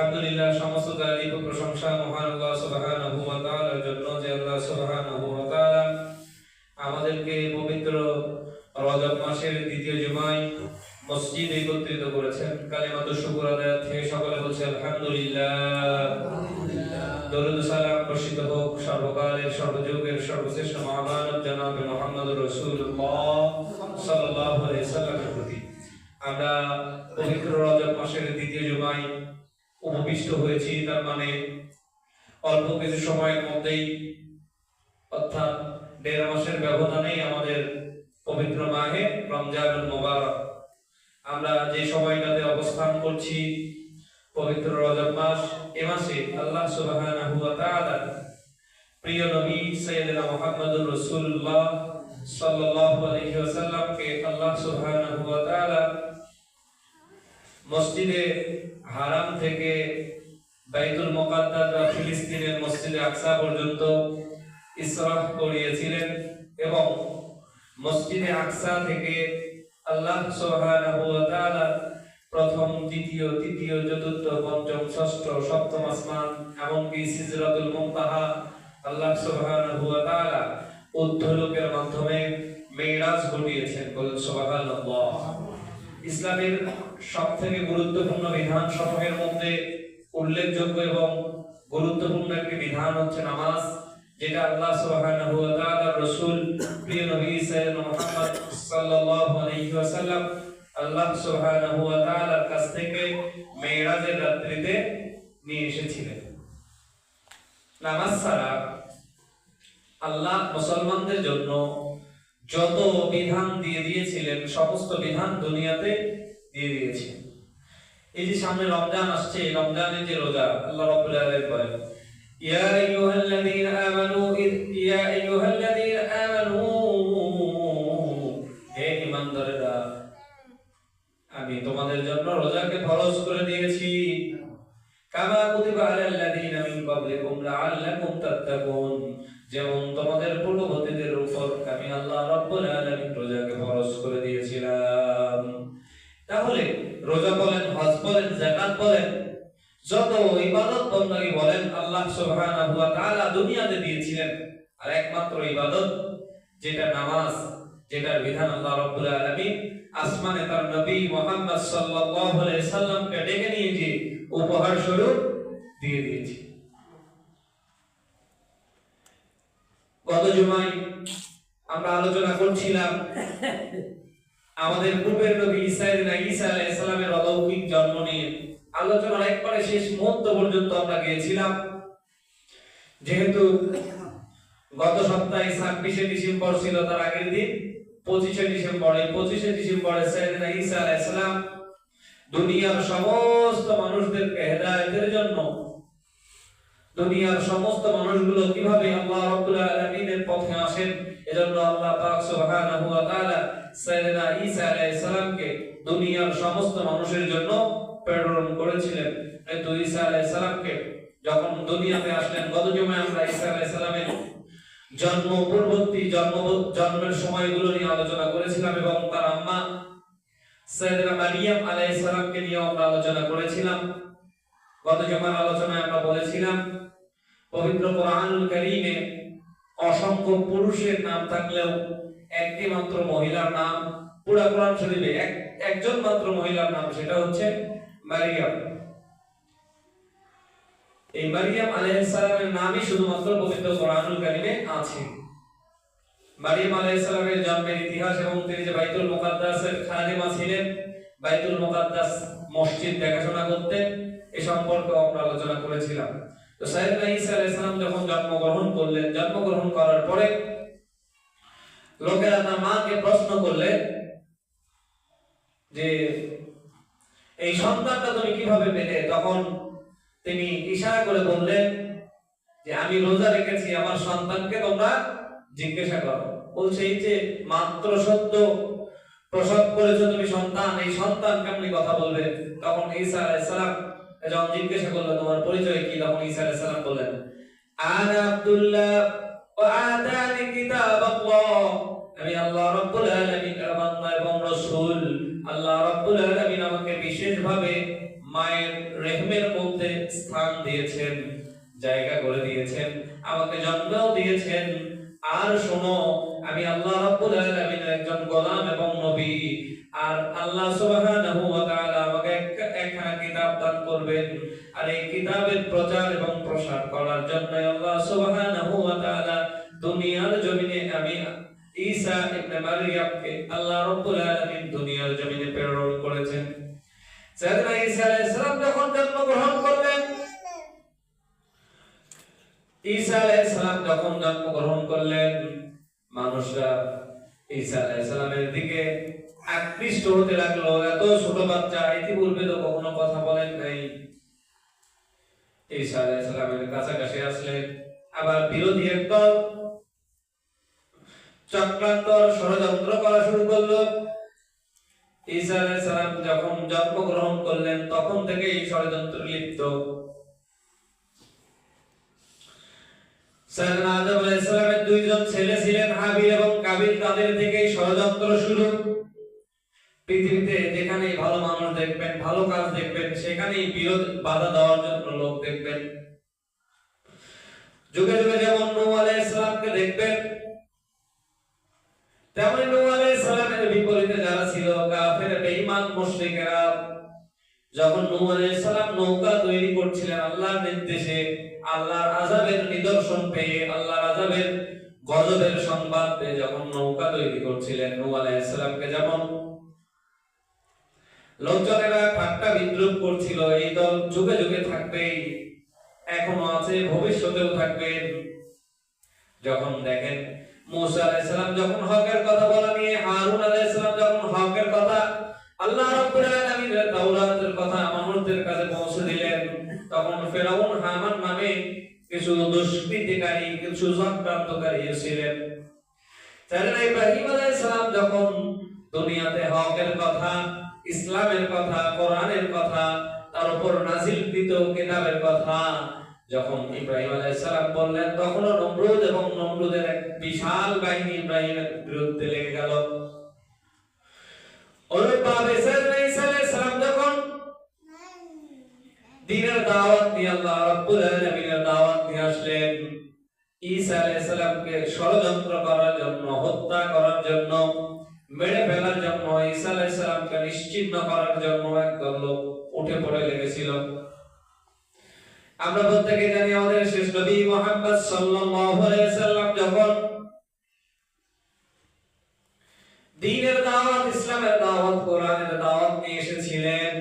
আলহামদুলিল্লাহ সমস্ত তারিফ ও প্রশংসা মহান আল্লাহ সুবহানাহু ওয়া তাআলার জন্য যে আল্লাহ সুবহানাহু ওয়া তাআলা আমাদেরকে পবিত্র রজব মাসের দ্বিতীয় জুমায় মসজিদে একত্রিত করেছেন। কালিমাতু শুকর আদায় থেকে সকলে বলছে আলহামদুলিল্লাহ। দরুদ সালাম বর্ষিত হোক সর্বকালের সর্বযুগের সর্বশ্রেষ্ঠ মহামানব জনাব মোহাম্মদ রাসূলুল্লাহ সাল্লাল্লাহু আলাইহি সাল্লামের প্রতি। আমরা পবিত্র রজব মাসের দ্বিতীয় জুমায় উপবিষ্ট হয়েছি, তার মানে অল্প কিছু সময়ের মধ্যেই, অর্থাৎ দেড় মাসের ব্যবধানেই আমাদের পবিত্র মাহে রমজানুল মোবারক। আমরা যে সময়টাতে অবস্থান করছি, পবিত্র রজব মাস, এ মাসে আল্লাহ তাআলা প্রিয় নবী সাইয়েদনা মুহাম্মদুর রাসূলুল্লাহ সাল্লাল্লাহু আলাইহি ওয়াসাল্লামকে আল্লাহ তাআলা মসজিদে হারাম থেকে বাইতুল মুকাদ্দাস বা ফিলিস্তিনের মসজিদে আকসা পর্যন্ত ইসরাফ করিয়েছিলেন এবং মসজিদে আকসা থেকে আল্লাহ সুবহানাহু প্রথম, দ্বিতীয়, তৃতীয়, চতুর্থ, পঞ্চম, ষষ্ঠ, সপ্তম আসমান এমনকি সিজরাতুল মুনতাহা আল্লাহ সুবহানাহু ওয়া মাধ্যমে মেরাজ ঘটিয়েছেন বলেন সুবহানাল্লাহ। ইসলামের সবথেকে গুরুত্বপূর্ণ বিধান সমূহের মধ্যে উল্লেখযোগ্য এবং গুরুত্বপূর্ণ একটি বিধান হচ্ছে নামাজ, যেটা আল্লাহ সুবহানাহু ওয়া তাআলার রাসূল, প্রিয় নবী সাল্লাল্লাহু আলাইহি ওয়াসাল্লাম, আল্লাহ সুবহানাহু ওয়া তাআলার কাছ থেকে মেরাজের রাত্রিতে নিয়ে এসেছিলেন। নামাজ ছাড়া আল্লাহ মুসলমানদের জন্য যত বিধান দিয়ে দিয়েছিলেন, সমস্ত বিধান দুনিয়াতে দিয়ে দিয়েছেন। এই যে সামনে রমজান আসছে রমজানের যে রোজা, আল্লাহ রাব্বুল আলামিন বলেন, ইয়া আইয়ুহাল্লাযীনা আমানু ইয়া আইয়ুহাল্লাযীনা আমানু, হে ঈমানদারেরা, আমি তোমাদের জন্য রোজাকে ফরজ করে দিয়েছি। কামা কুতিবা আলাল্লাযীনা মিন ক্বাবলিকুম লাআল্লাকুম তাত্তাকুন, যেমন যত ইবাদত বন্দেগী বলেন, আল্লাহ সুবহানাহু ওয়া তাআলা দুনিয়াতে দিয়েছিলেন। আর একমাত্র ইবাদত, যেটা নামাজ, যেটার বিধান আল্লাহ রাব্বুল আলামিন আসমানে তার নবী মুহাম্মদ সাল্লাল্লাহু আলাইহি সাল্লামকে ডেকে নিয়ে গিয়ে উপহার স্বরূপ দিয়ে দিয়েছে। গত জুমায় আমরা আলোচনা করছিলাম, আমাদের পূর্বের নবী ঈসা ঈসা আলাইহিস সালামের অলৌকিক জন্ম নিয়ে। আলোচনার একবারে শেষ মুহূর্ত পর্যন্ত আমরা গিয়েছিলাম। যেহেতু গত সপ্তাহে ছাব্বিশে ডিসেম্বর ছিল তার আগের দিন, পঁচিশে ডিসেম্বর, এই পঁচিশে ডিসেম্বরে সাইয়েদনা ঈসা আলাইহিস সালাম দুনিয়ার সমস্ত মানুষদেরকে হেদায়েতের জন্য, দুনিয়ার সমস্ত মানুষগুলো কীভাবে আল্লাহ রাব্বুল আলামিনের পথে আসেন, এজন্য আল্লাহ পাক সুবহানাহু ওয়া তাআলা সাইয়েদনা ঈসা আলাইহিস সালামকে দুনিয়ার সমস্ত মানুষের জন্য প্রেরণ করেছিলেন এই তো ঈসা আলাইহিস সালামকে। যখন দুনিয়াতে আসলেন, গত জুমায় আমরা ঈসা আলাইহিস সালামের জন্ম পূর্ববর্তী জন্ম জন্মের সময়গুলো নিয়ে আলোচনা করেছিলাম এবং তার আম্মা সাইয়েদনা মারিয়াম আলাইহিস সালামকে নিয়ে আমরা আলোচনা করেছিলাম। গত জমার আলোচনায় আমরা বলেছিলাম, পবিত্র কোরআনুল কারীমে অসংখ্য পুরুষের নাম থাকলেও একটি মাত্র মহিলার নাম, পুরা কোরআন শরীফে এক, একজন মাত্র মহিলার নাম, সেটা হচ্ছে মারিয়াম। এই মারিয়াম আলাইহিস সালামের নামই শুধুমাত্র পবিত্র কোরআনুল কারীমে আছে। মারিয়াম আলাইহিস সালামের জন্মের ইতিহাস এবং তিনি যে বাইতুল মুকাদ্দাসের খাদেমা ছিলেন, বাইতুল মুকাদ্দাস মসজিদ দেখাশোনা করতেন, এ সম্পর্কে আমরা আলোচনা করেছিলাম। তো সাইয়েদনা ঈসা আলাইহিস সালাম যখন জন্মগ্রহণ করলেন, জন্মগ্রহণ করার পরে লোকেরা তার মাকে প্রশ্ন করলেন যে এই সন্তানটা তুমি কীভাবে পেলে? তখন তিনি ইশারা করে বললেন যে, আমি রোজা রেখেছি, আমার সন্তানকে তোমরা জিজ্ঞাসা করো। বলছে, এই যে মাত্র সত্য প্রসব করেছ তুমি সন্তান, এই সন্তান কেমনি কথা বলবে? তখন ঈসা আলাইহিস যখন জিজ্ঞাসা করল, তোমার পরিচয় কি? তখন ঈসা বললেন, আনা আব্দুল্লাহ ওয়া আতানি আমি আল্লাহ রাব্বুল আলামিন এবং রাসূল আল্লাহ রাব্বুল আলামিন আমাকে বিশেষভাবে মায়ের রেহমের মধ্যে স্থান দিয়েছেন, জায়গা করে দিয়েছেন, আমাকে জন্মও দিয়েছেন। আর শোনো, আমি আল্লাহ রাব্বুল আলামিনের একজন গোলাম এবং নবী। আর আল্লাহ সুবহানাহু ওয়া তাআলা আমাকে এক- একখানা কিতাব দান করবেন। আর এই কিতাবের প্রচার এবং প্রসার করার জন্য আল্লাহ সুবহানাহু ওয়া তাআলা দুনিয়ার জমিনে আমি ঈসা ইবনে মারইয়ামকে আল্লাহ রাব্বুল আলামিন দুনিয়ার জমিনে প্রেরণ করেছেন। সাইয়েদনা ঈসা আলাইহিস সালাম যখন জন্মগ্রহণ করলেন, ঈসা আলাইহিস সালাম যখন জন্মগ্রহণ করলেন, মানুষরা ঈসা আলাইহিস সালামের দিকে আকৃষ্ট হতে লাগল। এত ছোট বাচ্চা ইতিপূর্বে তো কখনো কথা বলেন নাই। ঈসা আলাইহিস সালামের কাছাকাছি আসলেন। আবার বিরোধী একদল চক্রান্ত ষড়যন্ত্র করা শুরু করল। ঈসা সালাম যখন করলেন, তখন থেকে এই ষড়যন্ত্র লিপ্ত। শুরু। পৃথিবীতে যেখানেই ভালো মানুষ দেখবেন, ভালো কাজ দেখবেন, সেখানেই বিরোধ বাধা দেওয়ার জন্য লোক দেখবেন। যুগে যুগে যেমন দেখবেন তেমনি নূহ আলাইহিস সালামের বিপরীতে যারা ছিল কাফের, বেঈমান, মুশরিকেরা, যখন নূহ আলাইহিস সালাম নৌকা তৈরি করছিলেন আল্লাহর নির্দেশে, আল্লাহর আযাবের নিদর্শন পেয়ে, আল্লাহর আযাবের গজবের সংবাদ পেয়ে যখন নৌকা তৈরি করছিলেন নূহ আলাইহিস সালামকে যেমন লোকজনেরা ঠাট্টা বিদ্রুপ করছিল, এই দল যুগে যুগে থাকবেই, এখনও আছে, ভবিষ্যতেও থাকবে। যখন দেখেন মুসা আলাইহিস সালাম যখন হকের কথা বলা নিয়ে, হারুন আলাইহিস সালাম যখন হকের কথা আল্লাহ রাব্বুল আলামিনের তাওরাতের কথা মানুষদের কাছে পৌঁছে দিলেন, তখন ফেরাউন হামান নামে কিছু দুষ্কৃতিকারী, কিছু চক্রান্তকারী ছিলেন। তাহলে ইব্রাহিম আলাইহিস সালাম যখন দুনিয়াতে হকের কথা, ইসলামের কথা, কোরআনের কথা, তার উপর নাজিলকৃত কিতাবের কথা যখন ইব্রাহিম আলাইহিস সালাম বললেন, তখনও নমরুদ এবং নমরুদের এক বিশাল বাহিনী ইব্রাহিমের বিরুদ্ধে লেগে গেল। ঈসা যখন দ্বীনের দাওয়াত আল্লাহ রাব্বুল দাওয়াত আসলেন, ঈসা ষড়যন্ত্র করার জন্য, হত্যা করার জন্য, মেরে ফেলার জন্য, ঈসা আলাইহিস সালামকে নিশ্চিহ্ন করার জন্য একদল লোক উঠে পড়ে লেগেছিল। আমরা প্রত্যেকে জানি আমাদের শেষ নবী মুহাম্মদ সাল্লাল্লাহু আলাইহি সাল্লাম যখন দ্বীনের দাওয়াত, ইসলামের দাওয়াত, কোরআনের দাওয়াত নিয়ে এসেছিলেন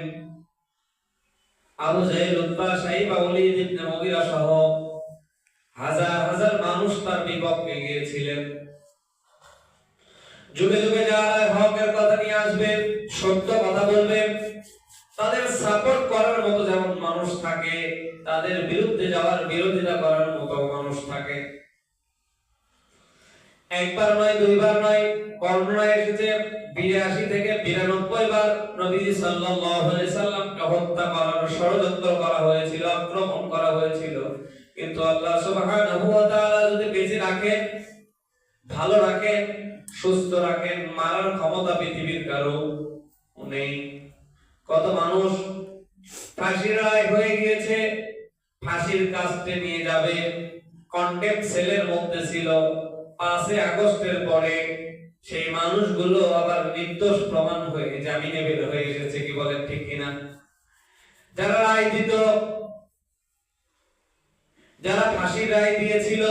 আবু জাহেল, উতবা, সাইবা ওয়ালিদ ইবনে মুগিরা সহ হাজার হাজার মানুষ তার বিপক্ষে গিয়েছিলেন। যুগে যুগে যারা হকের কথা নিয়ে আসবে, সত্য কথা বলবে তাদের সাপোর্ট করার মতো যেমন মানুষ থাকে, তাদের বিরুদ্ধে যাওয়ার বিরোধিতা করার মতো মানুষ থাকে। একবার নয়, দুইবার নয় বর্ণনায় এসেছে, বিরাশি থেকে বিরানব্বই বার নবীজি সাল্লামকে হত্যা করার ষড়যন্ত্র করা হয়েছিল, আক্রমণ করা হয়েছিল। কিন্তু আল্লাহ যদি বেঁচে রাখেন, ভালো রাখেন, সুস্থ রাখেন, মারার ক্ষমতা পৃথিবীর কারও নেই। কত মানুষ ফাঁসির রায় হয়ে গিয়েছে, ফাঁসির কাস্টে নিয়ে যাবে। কন্টেম্প সেলের মধ্যে ছিল। পাঁচে আগস্টের পরে সেই মানুষগুলো আবার নির্দোষ প্রমাণ হয়ে জামিনে বের হয়ে এসেছে কি বলেন ঠিক কিনা? যারা রায় দিত, যারা ফাঁসির রায় দিয়েছিল,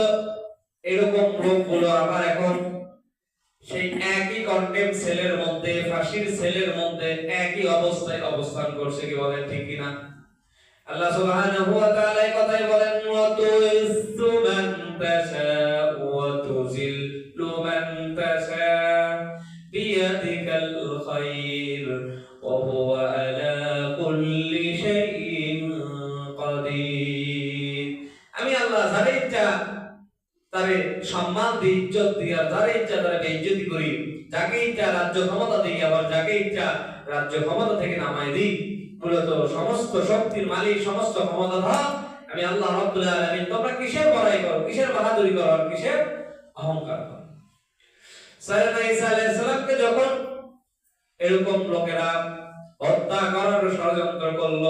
এরকম লোকগুলো আবার এখন সেই একই কন্টেম্প সেলের মধ্যে, ফাঁসির সেলের মধ্যে একই অবস্থায় অবস্থান করছে কি বলেন ঠিক কিনা? আল্লাহ সুবহানাহু ওয়া তাআলা এই কথাই বলেন ওয়া মান তাশা ওয়া তুযিল্লু মান তাশা বিয়াদিকাল খায়র ওয়া হুয়া আলা কুল্লি শাইইন কাদির. আমি আল্লাহ যারে ইচ্ছা, তারে সম্মান দিই ইজ্জত আর যারে ইচ্ছা তারে বেইজ্জতি করি যাকে ইচ্ছা রাজ্য ক্ষমতা দিই, আবার যাকে ইচ্ছা রাজ্য ক্ষমতা থেকে নামাই দিই। মূলত সমস্ত শক্তির মালিক, সমস্ত আমি আল্লাহ আলামিন। তোমরা কিসের বড়াই করো? কিসের বাহাদুরি করো আর কিসের অহংকার করো? ঈসা আলাইহিস সালামকে যখন এরকম লোকেরা হত্যা করার ষড়যন্ত্র করল,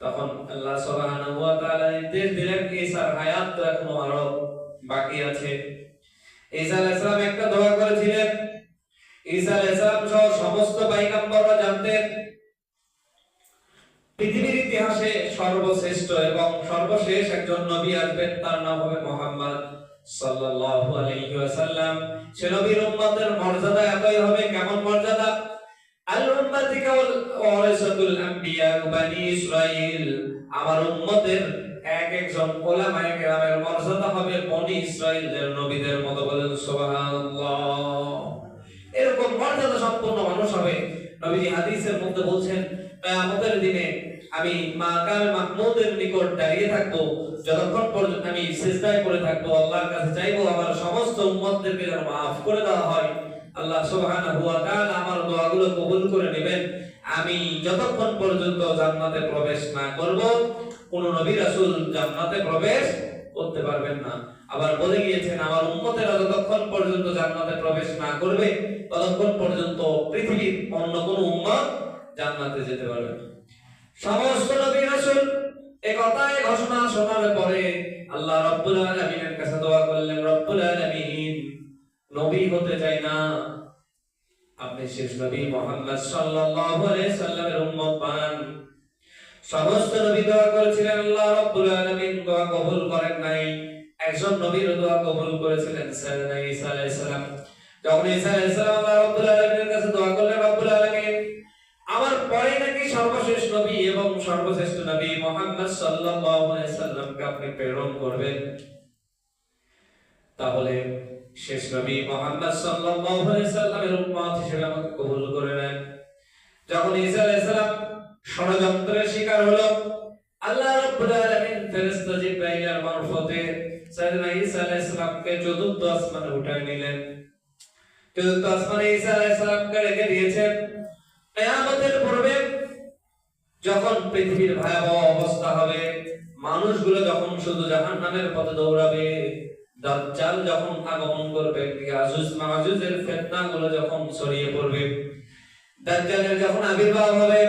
তখন আল্লাহ সুবহানাহু ওয়া তাআলা নির্দেশ দিলেন, ঈসার হায়াত তো এখনও আরও বাকি আছে। ঈসা আলাইহিস সালাম একটা দোয়া করেছিলেন সমস্ত জানতেন, পৃথিবীর ইতিহাসে সর্বশ্রেষ্ঠ এবং সর্বশেষ একজন নবী আসবেন, তার নাম হবে মোহাম্মদ মর্যাদা হবে এক মর্যাদা হবে নবীদের মতো বলেন, সুবহানাল্লাহ। মর্যাদা সম্পন্ন মানুষ হবে। নবীজি হাদিসের মধ্যে বলছেন, কিয়ামতের দিনে আমি মাকামে মাহমুদের নিকট দাঁড়িয়ে থাকব। যতক্ষণ পর্যন্ত আমি সিজদায় পড়ে থাকব, আল্লাহর কাছে চাইব আমার সমস্ত উম্মতদেরকে যেন maaf করে দেওয়া হয়। আল্লাহ সুবহানাহু ওয়া তাআলা আমার দোয়াগুলো কবুল করে নেবেন। আমি যতক্ষণ পর্যন্ত জান্নাতে প্রবেশ না করব, কোন নবী রাসূল জান্নাতে প্রবেশ করতে পারবেন না। আবার বলে গিয়েছেন, আমার উম্মতেরা যতক্ষণ পর্যন্ত জান্নাতে প্রবেশ না করবে, ততক্ষণ পর্যন্ত পৃথিবীর অন্য কোন উম্মত জান্নাতে যেতে পারবে না। সমস্ত নবী রাসূল এই কথায় ঘোষণা শোনার পরে আল্লাহ রাব্বুল আলামিনের কাছে দোয়া করলেন, রব্বুল আলামিন, নবী হতে চাই না। আপনি শেষ নবী মুহাম্মদ সাল্লাল্লাহু আলাইহি সাল্লামের উম্মত বানান সমস্ত নবী দোয়া করেছিলেন, আল্লাহ রাব্বুল আলামিন দোয়া কবুল করেন নাই। একজন নবীর দোয়া কবুল করেছিলেন সাইয়েদনা ঈসা আলাইহিস সালাম। যখন ঈসা আলাইহিস সালাম আল্লাহ রাব্বুল আলামিনের কাছে দোয়া করলেন, রাব্বুল আলামিন, আমার পরে নাকি সর্বশেষ নবী এবং সর্বশ্রেষ্ঠ নবী মুহাম্মদ সাল্লাল্লাহু আলাইহি সাল্লামকে আপনি প্রেরণ করবেন। তাহলে শেষ নবী মুহাম্মদ সাল্লাল্লাহু আলাইহি সাল্লামের উম্মত হিসেবে আমাকে কবুল করে নেন। যখন ঈসা আলাইহিস সালাম ষড়যন্ত্রের শিকার হলো আল্লাহ রাব্বুল আলামিন, ফেরেশতা জিবরাইলের মারফতে সাইয়েদনা ঈসা আলাইহিস সালামকে চতুর্থ আসমানে নিলেন। চতুর্থ আসমানে ঈসা আলাইহিস সালামকে রেখে দিয়েছেন। কিয়ামতের পূর্বে যখন পৃথিবীর ভয়াবহ অবস্থা হবে, মানুষগুলো যখন শুধু জাহান্নামের পথে দৌড়াবে, দাজ্জাল যখন আগমন করবে, ইয়াজুজ মাজুজের ফিতনাগুলো যখন ছড়িয়ে পড়বে, দাজ্জালের যখন আবির্ভাব হবে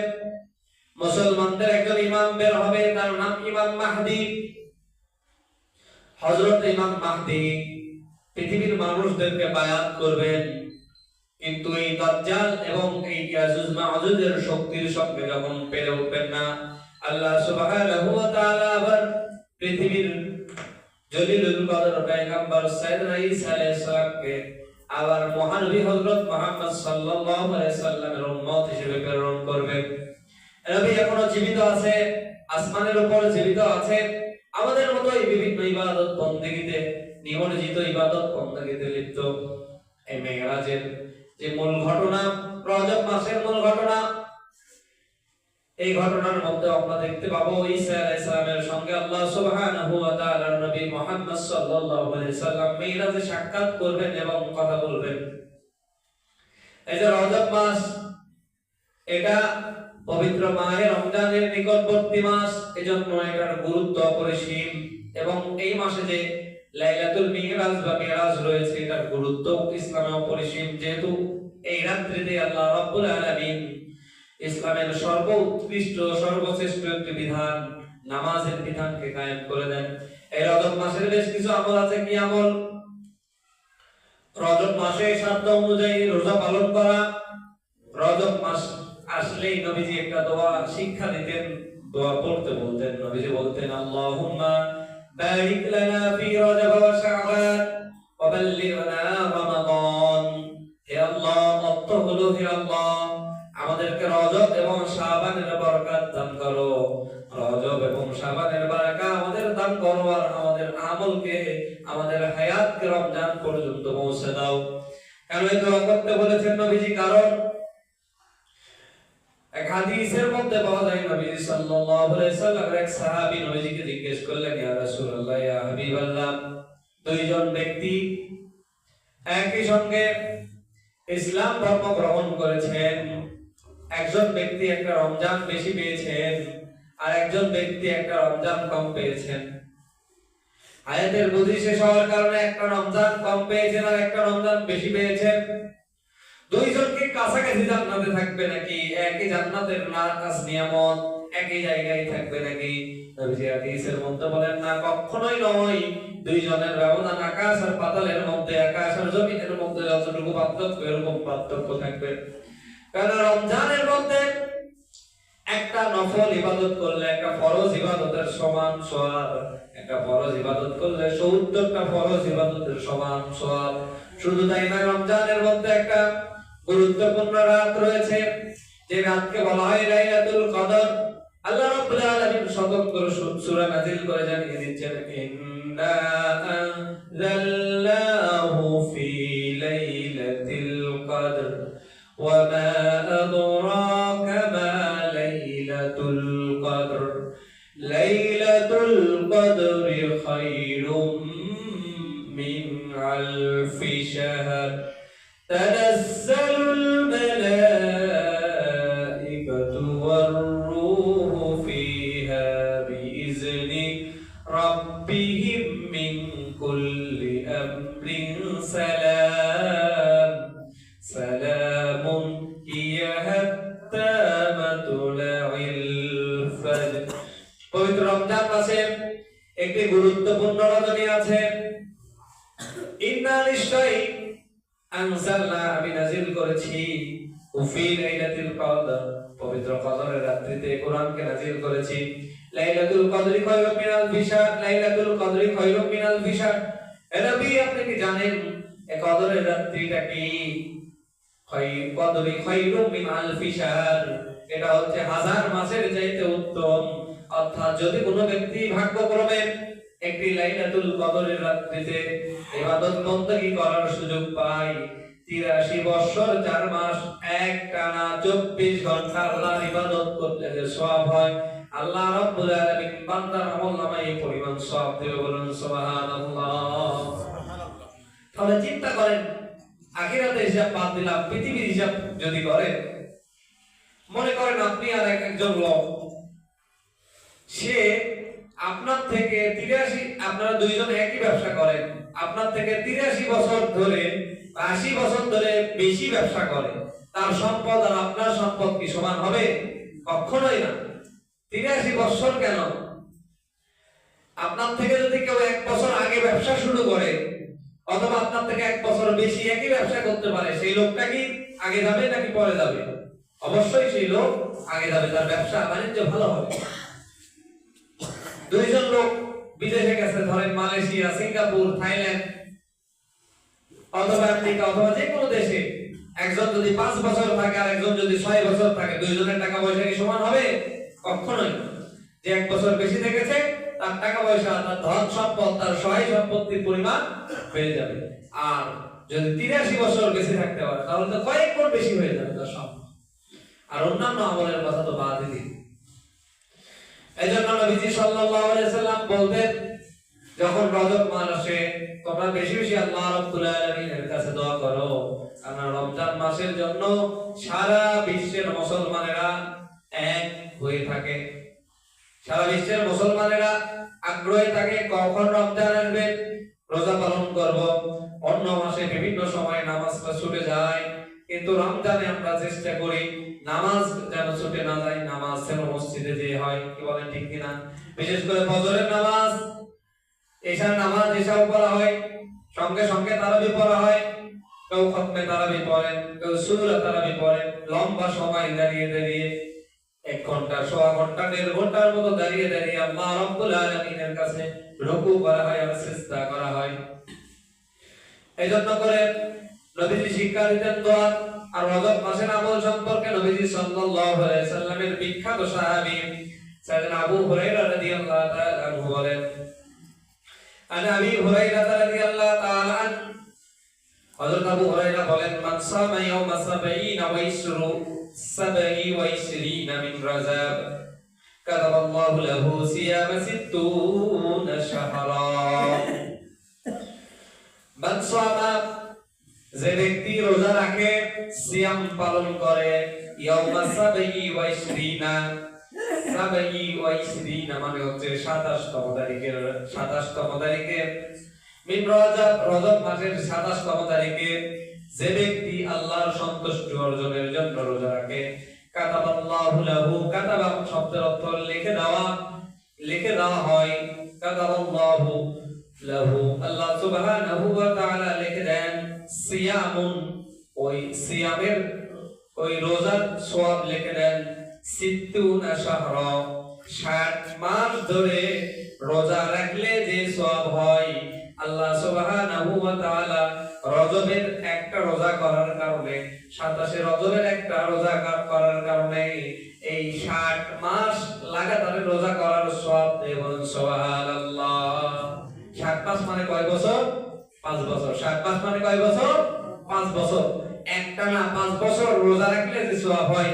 মুসলমানদের একজন ইমাম বের হবে, তার নাম ইমাম মাহদি। হযরত ইমাম মাহদি পৃথিবীর মানুষদেরকে বায়াত করবেন, কিন্তু এই দাজ্জাল এবং এই ইয়াজুজ মাজুজের শক্তির সঙ্গে যখন পেরে উঠবেন না, আল্লাহ সুবহানাহু ওয়া তাআলা আবার পৃথিবীর জলিলুল কদর পয়গম্বর সাইয়েদনা ঈসা আলাইহিস সালামকে আবার মহানবী হযরত মুহাম্মদ সাল্লাল্লাহু আলাইহি সাল্লামের উম্মত হিসেবে প্রেরণ করবেন। নবী এখনও জীবিত আছে, আসমানের উপর জীবিত আছে। আমাদের মতো এই বিভিন্ন ইবাদত বন্দেগীতে, নিমজ্জিত ইবাদত বন্দেগীতে লিপ্ত। এই মেঘরাজের যে মূল ঘটনা, রজব মাসের মূল ঘটনা, এই ঘটনার মধ্যে আমরা দেখতে পাবো ঈসা আলাইহিস সালামের সঙ্গে আল্লাহ সুবহানাহু ওয়া তাআলার নবী মুহাম্মদ সাল্লাল্লাহু আলাইহি সাল্লাম মিরাজে সাক্ষাৎ করবেন এবং কথা বলবেন। এই যে রজব মাস, এটা পবিত্র মাহে রমজানের নিকটবর্তী মাস, এজন্য এটার গুরুত্ব অপরিসীম। এবং এই মাসে যে লাইলাতুল মিরাজ বা মিরাজ রয়েছে, এটার গুরুত্ব ইসলামে অপরিসীম। যেহেতু এই রাত্রিতে আল্লাহ রাব্বুল আলামিন ইসলামের সর্বোৎকৃষ্ট, সর্বশ্রেষ্ঠ একটি বিধান, নামাজের বিধানকে কায়েম করে দেন। এই রজব মাসের বেশ কিছু আমল আছে, কি আমল? রজব মাসে সাধ্য অনুযায়ী রোজা পালন করা, রজব মাস আসলেই নবীজি একটা দোয়া, শিক্ষা দিতেন, দোয়া পড়তে বলতেন। নবীজি বলতেন, আল্লাহুম্মা বারিক লানা ফি রজব ওয়া শাবান ওয়া বাল্লিগনা রমাদান। হে আল্লাহ অর্থ হলো হে আল্লাহ, আমাদেরকে রজব এবং শাবানের বরকত দান করো। রজব এবং শাবানের বারাকা আমাদের দান করো আর আমাদের আমলকে, আমাদের হায়াতকে রমজান পর্যন্ত পৌঁছে দাও। কেন এই দোয়া করতে বলেছেন নবীজি, কারণ এক হাদিসের মধ্যে পাওয়া যায় নবীজি সাল্লাল্লাহু আলাইহি সাল্লামের এক সাহাবী নবীজিকে জিজ্ঞেস করলেন, ইয়া রাসূলুল্লাহ, ইয়া হাবিবাল্লাহ, দুইজন ব্যক্তি একই সঙ্গে ইসলাম ধর্ম গ্রহণ করেছেন, একজন ব্যক্তি একটা রমজান বেশি পেয়েছেন আর একজন ব্যক্তি একটা রমজান কম পেয়েছেন। আয়াতের বুদ্ধি শেষ হওয়ার কারণে একটা রমজান কম পেয়েছেন আর একটা রমজান বেশি পেয়েছেন। দুইজনকে কাছাকাছি জান্নাতে থাকবে নাকি? একই জান্নাতের নাকাস নিয়ামত, একই জায়গায় থাকবে নাকি? নবীজি হাদিসের মধ্যে বলেন, না, কখনোই নয়। দুইজনের ব্যবধান আকাশ আর পাতালের মধ্যে, আকাশ আর জমিনের মধ্যে যতটুকু পার্থক্য, এরকম পার্থক্য থাকবে। কারণ রমজানের মধ্যে একটা নফল ইবাদত করলে একটা ফরজ ইবাদতের সমান সওয়াব। একটা ফরজ ইবাদত করলে সত্তরটা ফরজ ইবাদতের সমান সওয়াব। শুধু তাই নয় রমজানের মধ্যে একটা গুরুত্বপূর্ণ রাত রয়েছে যে রাতকে বলা হয় লাইলাতুল কদর আল্লাহ রাব্বুল আলামিন সতর্ক সূরা নাযিল করে জানিয়ে দিচ্ছেন ইন্না আনজালনাহু ফি লাইলাতিল কদর وما أدراك ما ليلة القدر ليلة القدر خير من ألف شهر تنزل মিনাল ফিশার লাইলাতুল কদরি খায়রুম মিনাল ফিশার এ নবী, আপনি কি জানেন এই কদরের রাত্রিটা কি? কদরি খায়রুম মিন আলফি এটা হচ্ছে হাজার মাসের চাইতে উত্তম। অর্থাৎ যদি কোনো ব্যক্তি ভাগ্যক্রমে একটি লাইলাতুল কদরের রাত্রিতে ইবাদত বন্দী করার সুযোগ পায়, তিরাশি বছর, চার মাস এক টানা চব্বিশ ঘণ্টা আল্লাহর ইবাদত করতে সওয়াব হয়। আল্লাহ রাব্বুল আলামিন বান্দার আমলনামায় এই পরিমাণ সওয়াব দেবে বলুন, সুবহানাল্লাহ। তাহলে চিন্তা করেন, আখিরাতে হিসাব বাদ দিলাম, পৃথিবীর হিসাব যদি করেন মনে করেন আপনি আর এক একজন লোক, সে আপনার থেকে তিরাশি, আপনারা দুইজন একই ব্যবসা করেন, আপনার থেকে তিরাশি বছর ধরে আশি বছর ধরে বেশি ব্যবসা করে, তার সম্পদ আর আপনার সম্পদ কি সমান হবে? কখনোই না। তিরাশি বছর কেন? আপনার থেকে যদি কেউ এক বছর আগে ব্যবসা শুরু করে, অথবা আপনার থেকে এক বছর বেশি একই ব্যবসা করতে পারে, সেই লোকটা কি আগে যাবে নাকি পরে যাবে? অবশ্যই সেই লোক আগে যাবে, তার ব্যবসা বাণিজ্য ভালো হবে। দুইজন লোক বিদেশে গেছে, ধরেন মালয়েশিয়া, সিঙ্গাপুর, থাইল্যান্ড, অথবা আমেরিকা, অথবা যে কোনো দেশে। একজন যদি পাঁচ বছর থাকে আর একজন যদি ছয় বছর থাকে, দুইজনের টাকা পয়সা কি সমান হবে? কখনোই যে এক বছর বেশি থেকেছে, তার টাকা পয়সা, তার ধন সম্পদ, তার সহায় সম্পত্তির পরিমাণ বেড়ে যাবে। আর যদি তিরাশি বছর বেশি থাকতে পারে, তাহলে তো কয়েক গুণ বেশি হয়ে যাবে তার সম্পদ। আর অন্যান্য আমলের কথা তো বাদই দিন এই জন্য নবীজি সাল্লাল্লাহু আলাইহি সাল্লাম বলতেন, যখন রজব মাস আসে, তোমরা বেশি বেশি আল্লাহ রাব্বুল আলামিনের কাছে দোয়া করো। কারণ রমজান মাসের জন্য সারা বিশ্বের মুসলমানেরা এক হয়ে থাকে। সারা বিশ্বের মুসলমানেরা আগ্রহে থাকে, কখন রমজান আসবে? রোজা পালন করব। অন্য মাসে বিভিন্ন সময় নামাজটা ছুটে যায়। কিন্তু রমজানে আমরা চেষ্টা করি, নামাজ যেন ছুটে না যায়, নামাজ যেন মসজিদে যে হয়। কি বলেন, ঠিক কিনা? বিশেষ করে ফজরের নামাজ এশার নামাজ এশাও পড়া হয়, সঙ্গে সঙ্গে তারাবি পড়া হয়। কেউ খতমে তারাবি পড়েন কেউ সুরা তারাবি পড়েন লম্বা সময় দাঁড়িয়ে দাঁড়িয়ে এক ঘণ্টা, সোয়া ঘণ্টা, দেড় ঘণ্টার মতো দাঁড়িয়ে দাঁড়িয়ে আল্লাহ রব্বুল আলামিনের কাছে রুকু করা হয় আর সিজদা করা হয়। এই জন্য করে নবীজি শিক্ষা দিতেন দোয়া আর রজব মাসের আমল সম্পর্কে নবীজি সাল্লাল্লাহু আলাইহি সাল্লামের বিখ্যাত সাহাবী সাইয়েদনা আবু হুরায়রা রাদিয়াল্লাহু তাআলা আনহু বলেন, আন আবি হুরায়রা রাদিয়াল্লাহু তাআলা হযরত আবু হুরায়রা বলেন, মান সামা ইয়াউমা সাবাইনা ওয়া ইশরু মিন রাজাব কাতাব আল্লাহু লাহু সিয়ামা সিত্তুনা শাহরা। মান সামা, যে ব্যক্তি রোজা রাখে, সিয়াম পালন করে, ইয়াউমা সাবাই ওয়া ইশরিনা সাবাই ওয়া ইশরিনা মানে হচ্ছে 27 তম তারিখের 27 তম তারিখে মিন রজব রজব মাসের 27 তম তারিখে যে ব্যক্তি আল্লাহর সন্তুষ্টি অর্জনের জন্য রোজা রাখে, কাতাবাল্লাহু লাহু, কাতাবা শব্দের লিখে দেওয়া লিখে দেওয়া হয়, কাতাবাল্লাহু লাহু, আল্লাহ সুবহানাহু ওয়া লিখে দেন, সিয়ামুন, ওই সিয়ামের, ওই রোজার সওয়াব লিখে দেন, সিত্তুনা শাহরা 60 মাস ধরে রোজা রাখলে যে সওয়াব হয় আল্লাহ সুবহানাহু ওয়া তাআলা রজবের একটা রোজা করার কারণে 27 রজবের একটা রোজা করার কারণে এই 60 মাস লাগাতার রোজা করার সওয়াব দেবেন সুবহানাল্লাহ। 60 মাস মানে কয় বছর? 5 বছর। 60 মাস মানে কয় বছর? 5 বছর। একটা না 5 বছর রোজা রাখলে যে সওয়াব হয়,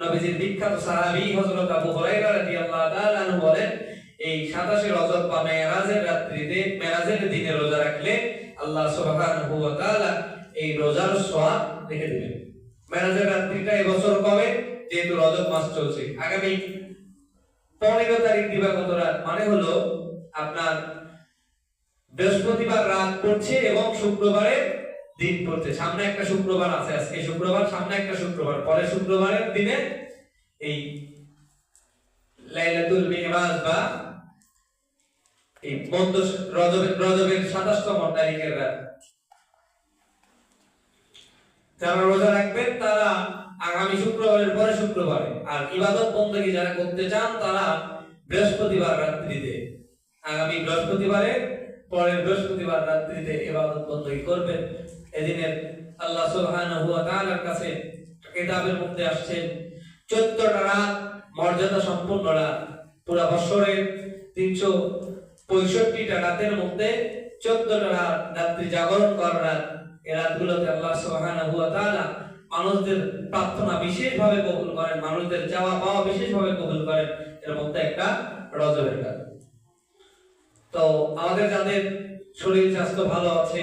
নবীজির বিখ্যাত সাহাবী হযরত আবু হুরায়রা রাদিয়াল্লাহু তাআলা বলেন এই 27 রজব বা মেরাজের রাত্রিতে মেরাজের দিনে রোজা রাখলে আল্লাহ সুবহানাহু এই রোজার সওয়াব লিখে দিবেন। মেরাজের রাত্রিটা এবছর কবে? যেহেতু রজব মাস চলছে। আগামী 15 তারিখ দিবাগত রাত মানে হলো আপনার বৃহস্পতিবার রাত পড়ছে এবং শুক্রবারে দিন পড়ছে। সামনে একটা শুক্রবার আছে আজকে। শুক্রবার সামনে একটা শুক্রবার। পরে শুক্রবারের দিনে এই লাইলাতুল মিরাজ বা এই মধ্য রজবের সাতাশতম তারিখের রাত। যারা রোজা রাখবেন, তারা আগামী শুক্রবারের পরে শুক্রবারে। আর ইবাদত বন্দী যারা করতে চান, তারা বৃহস্পতিবার রাত্রিতে আগামী বৃহস্পতিবারে বৃহস্পতিবার রাত্রিতে ইবাদত বন্দী করবেন। এদিনের আল্লাহ সুবহানাহু ওয়া তাআলার কাছে কিতাবের মধ্যে আসছে 14টা রাত মর্যাদা সম্পন্ন রাত। পুরা বছরের 365টা রাতের মধ্যে 14টা রাত রাত্রি জাগরণ করার রাত। এই রাতগুলোতে আল্লাহ সুবহানাহু ওয়া তাআলা মানুষদের প্রার্থনা বিশেষভাবে কবুল করেন, মানুষদের চাওয়া পাওয়া বিশেষভাবে কবুল করেন। এর মধ্যে একটা রজবের রাত। তো আমাদের যাদের শরীর স্বাস্থ্য ভালো আছে,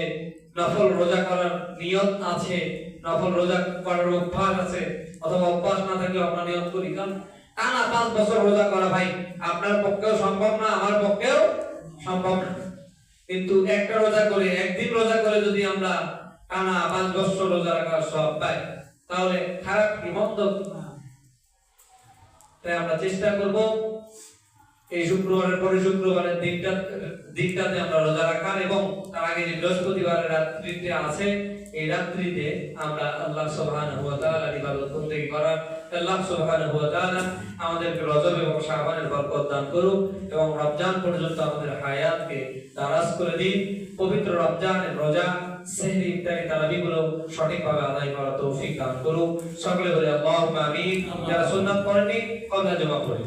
নফল রোজা করার নিয়ত আছে, নফল রোজা করার অভ্যাস আছে, অথবা অভ্যাস না থাকলে আমরা নিয়ত করি। কারণ টানা পাঁচ বছর রোজা করা ভাই, আপনার পক্ষেও সম্ভব না, আমার পক্ষেও সম্ভব কিন্তু একটা রোজা করে, একদিন রোজা করে যদি আমরা টানা পাঁচ বছর রোজা রাখার সব পাই, তাহলে খারাপ কি, মন্দ তাই আমরা চেষ্টা করব এই শুক্রবারের পরে শুক্রবারের দিনটা দিনটাতে আমরা রোজা রাখার এবং তার আগে যে বৃহস্পতিবারের রাত্রিতে আছে, এই রাত্রিতে আমরা আল্লাহ সুবহানাহু ওয়া তাআলার ইবাদত বন্দেগী করার। আল্লাহ সুবহানাহু ওয়া তাআলা আমাদেরকে রজব এবং শাবানের বরকত দান করুক এবং রমজান পর্যন্ত আমাদের হায়াতকে দারাজ করে দিন পবিত্র রমজানের রোজা, সেহরি ইত্যাদি তারাবিগুলো সঠিকভাবে আদায় করার তৌফিক দান করুক। সকলে বলে আল্লাহুম্মা আমিন। যারা সুন্নাত পড়েনি কবলা জমা পড়ে